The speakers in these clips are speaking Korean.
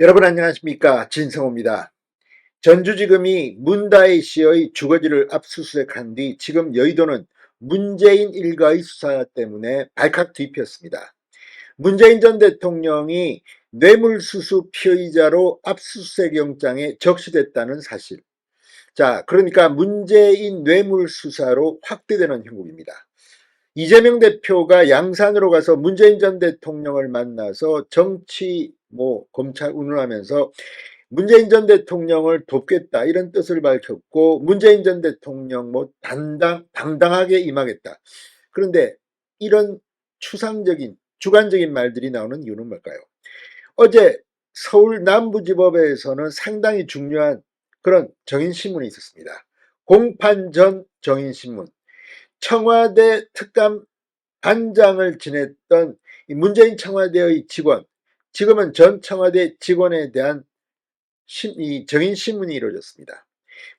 여러분 안녕하십니까 진성호입니다. 전주지검이 문다혜 씨의 주거지를 압수수색한 뒤 지금 여의도는 문재인 일가의 수사 때문에 발칵 뒤폈습니다. 문재인 전 대통령이 뇌물수수 피의자로 압수수색 영장에 적시됐다는 사실. 자, 그러니까 문재인 뇌물수사로 확대되는 형국입니다. 이재명 대표가 양산으로 가서 문재인 전 대통령을 만나서 정치 뭐 검찰 운운하면서 문재인 전 대통령을 돕겠다 이런 뜻을 밝혔고 문재인 전 대통령 뭐 당당 당당하게 임하겠다. 그런데 이런 추상적인 주관적인 말들이 나오는 이유는 뭘까요? 어제 서울 남부지법에서는 상당히 중요한 그런 정인신문이 있었습니다. 공판 전 정인신문. 청와대 특감 반장을 지냈던 문재인 청와대의 직원, 지금은 전 청와대 직원에 대한 이 정인 신문이 이루어졌습니다.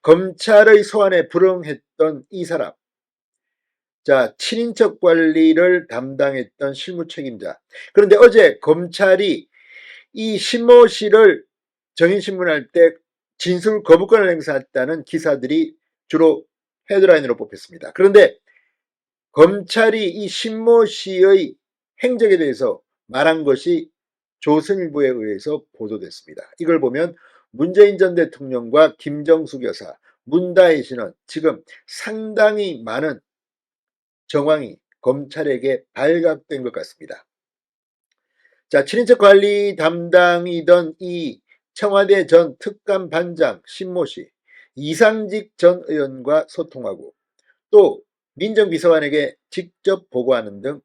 검찰의 소환에 불응했던 이 사람, 자 친인척 관리를 담당했던 실무 책임자. 그런데 어제 검찰이 이 신모 씨를 정인신문할 때 진술 거부권을 행사했다는 기사들이 주로 헤드라인으로 뽑혔습니다. 그런데 검찰이 이 신모 씨의 행적에 대해서 말한 것이 조선일보에 의해서 보도됐습니다. 이걸 보면 문재인 전 대통령과 김정숙 여사, 문다혜 씨는 지금 상당히 많은 정황이 검찰에게 발각된 것 같습니다. 자, 친인척 관리 담당이던 이 청와대 전 특감 반장 신모 씨, 이상직 전 의원과 소통하고 또 민정비서관에게 직접 보고하는 등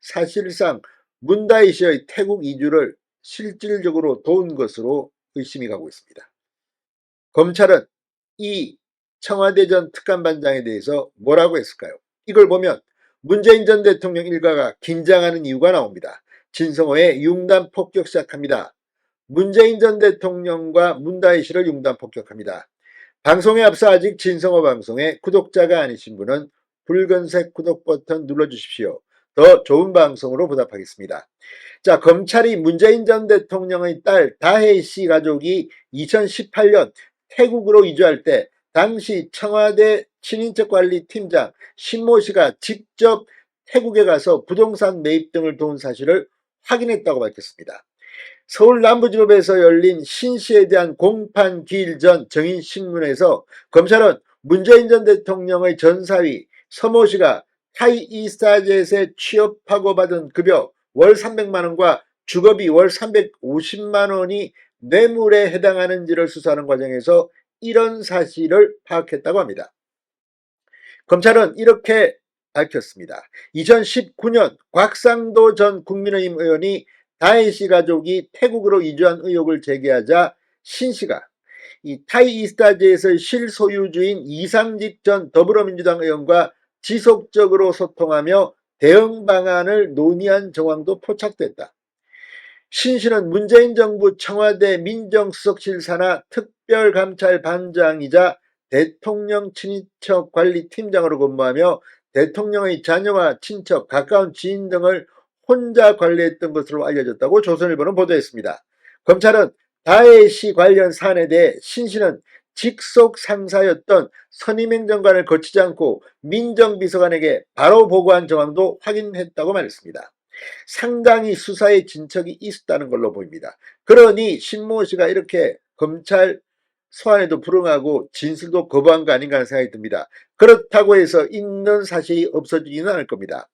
사실상 문다희 씨의 태국 이주를 실질적으로 도운 것으로 의심이 가고 있습니다. 검찰은 이 청와대 전 특감반장에 대해서 뭐라고 했을까요? 이걸 보면 문재인 전 대통령 일가가 긴장하는 이유가 나옵니다. 진성호의 융단 폭격 시작합니다. 문재인 전 대통령과 문다희 씨를 융단 폭격합니다. 방송에 앞서 아직 진성호 방송에 구독자가 아니신 분은 붉은색 구독 버튼 눌러주십시오. 더 좋은 방송으로 보답하겠습니다. 자, 검찰이 문재인 전 대통령의 딸 다혜 씨 가족이 2018년 태국으로 이주할 때 당시 청와대 친인척 관리 팀장 신모 씨가 직접 태국에 가서 부동산 매입 등을 도운 사실을 확인했다고 밝혔습니다. 서울 남부지법에서 열린 신 씨에 대한 공판 기일 전 정인신문에서 검찰은 문재인 전 대통령의 전사위 서모 씨가 타이 이스타젯에 취업하고 받은 급여 월 300만 원과 주거비 월 350만 원이 뇌물에 해당하는지를 수사하는 과정에서 이런 사실을 파악했다고 합니다. 검찰은 이렇게 밝혔습니다. 2019년 곽상도 전 국민의힘 의원이 다혜 씨 가족이 태국으로 이주한 의혹을 제기하자 신 씨가 이 타이 이스타제에서 실소유주인 이상직 전 더불어민주당 의원과 지속적으로 소통하며 대응 방안을 논의한 정황도 포착됐다. 신 씨는 문재인 정부 청와대 민정수석실 산하 특별감찰반장이자 대통령 친인척 관리 팀장으로 근무하며 대통령의 자녀와 친척, 가까운 지인 등을 혼자 관리했던 것으로 알려졌다고 조선일보는 보도했습니다. 검찰은 다혜 씨 관련 사안에 대해 신 씨는 직속 상사였던 선임행정관을 거치지 않고 민정비서관에게 바로 보고한 정황도 확인했다고 말했습니다. 상당히 수사에 진척이 있었다는 걸로 보입니다. 그러니 신모 씨가 이렇게 검찰 소환에도 불응하고 진술도 거부한 거 아닌가 하는 생각이 듭니다. 그렇다고 해서 있는 사실이 없어지지는 않을 겁니다.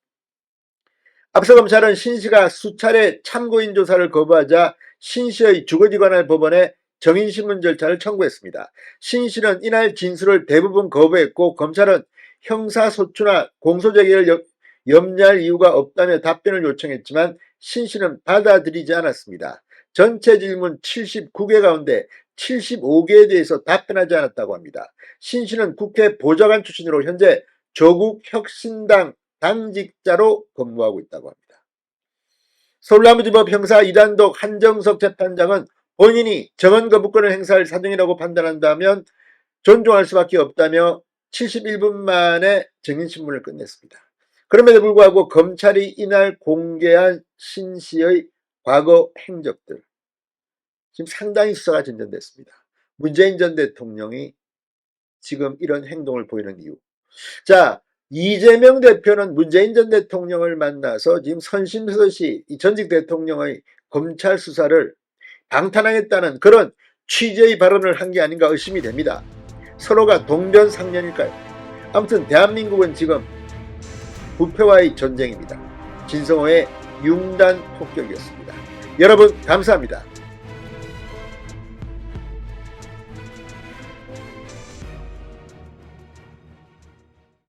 앞서 검찰은 신 씨가 수차례 참고인 조사를 거부하자 신 씨의 주거지 관할 법원에 정인신문 절차를 청구했습니다. 신 씨는 이날 진술을 대부분 거부했고 검찰은 형사소추나 공소제기를 염려할 이유가 없다며 답변을 요청했지만 신 씨는 받아들이지 않았습니다. 전체 질문 79개 가운데 75개에 대해서 답변하지 않았다고 합니다. 신 씨는 국회 보좌관 출신으로 현재 조국 혁신당 당직자로 근무하고 있다고 합니다. 서울남부지법 형사 2단독 한정석 재판장은 본인이 정원 거부권을 행사할 사정이라고 판단한다면 존중할 수밖에 없다며 71분 만에 증인신문을 끝냈습니다. 그럼에도 불구하고 검찰이 이날 공개한 신 씨의 과거 행적들, 지금 상당히 수사가 진전됐습니다. 문재인 전 대통령이 지금 이런 행동을 보이는 이유. 자, 이재명 대표는 문재인 전 대통령을 만나서 지금 선심서시 이 전직 대통령의 검찰 수사를 방탄하겠다는 그런 취재의 발언을 한 게 아닌가 의심이 됩니다. 서로가 동변상련일까요? 아무튼 대한민국은 지금 부패와의 전쟁입니다. 진성호의 융단 폭격이었습니다. 여러분 감사합니다.